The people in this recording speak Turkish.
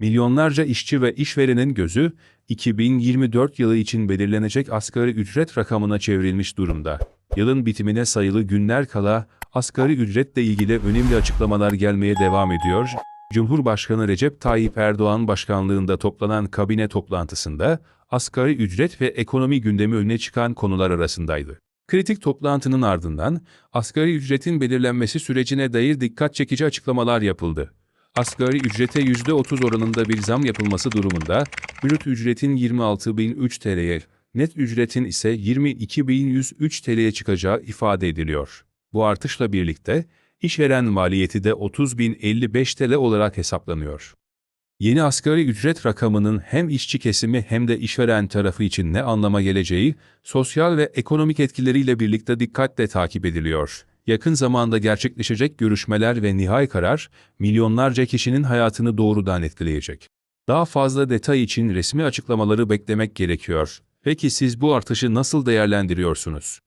Milyonlarca işçi ve işverenin gözü 2024 yılı için belirlenecek asgari ücret rakamına çevrilmiş durumda. Yılın bitimine sayılı günler kala asgari ücretle ilgili önemli açıklamalar gelmeye devam ediyor. Cumhurbaşkanı Recep Tayyip Erdoğan başkanlığında toplanan kabine toplantısında asgari ücret ve ekonomi gündemi öne çıkan konular arasındaydı. Kritik toplantının ardından asgari ücretin belirlenmesi sürecine dair dikkat çekici açıklamalar yapıldı. Asgari ücrete %30 oranında bir zam yapılması durumunda, brüt ücretin 26.003 TL'ye, net ücretin ise 22.103 TL'ye çıkacağı ifade ediliyor. Bu artışla birlikte, işveren maliyeti de 30.055 TL olarak hesaplanıyor. Yeni asgari ücret rakamının hem işçi kesimi hem de işveren tarafı için ne anlama geleceği, sosyal ve ekonomik etkileriyle birlikte dikkatle takip ediliyor. Yakın zamanda gerçekleşecek görüşmeler ve nihai karar, milyonlarca kişinin hayatını doğrudan etkileyecek. Daha fazla detay için resmi açıklamaları beklemek gerekiyor. Peki siz bu artışı nasıl değerlendiriyorsunuz?